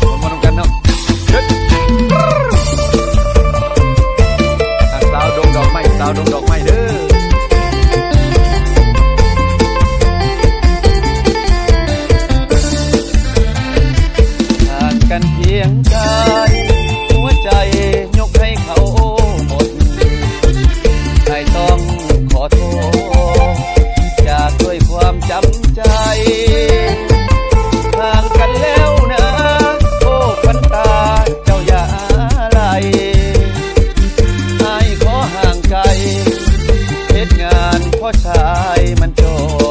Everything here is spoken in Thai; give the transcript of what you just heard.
ผมมาทำกันเนาะสาวดงดอกไม้สวงดอกไม้เด้อห่งกันเพียงกาย ชายมันจอ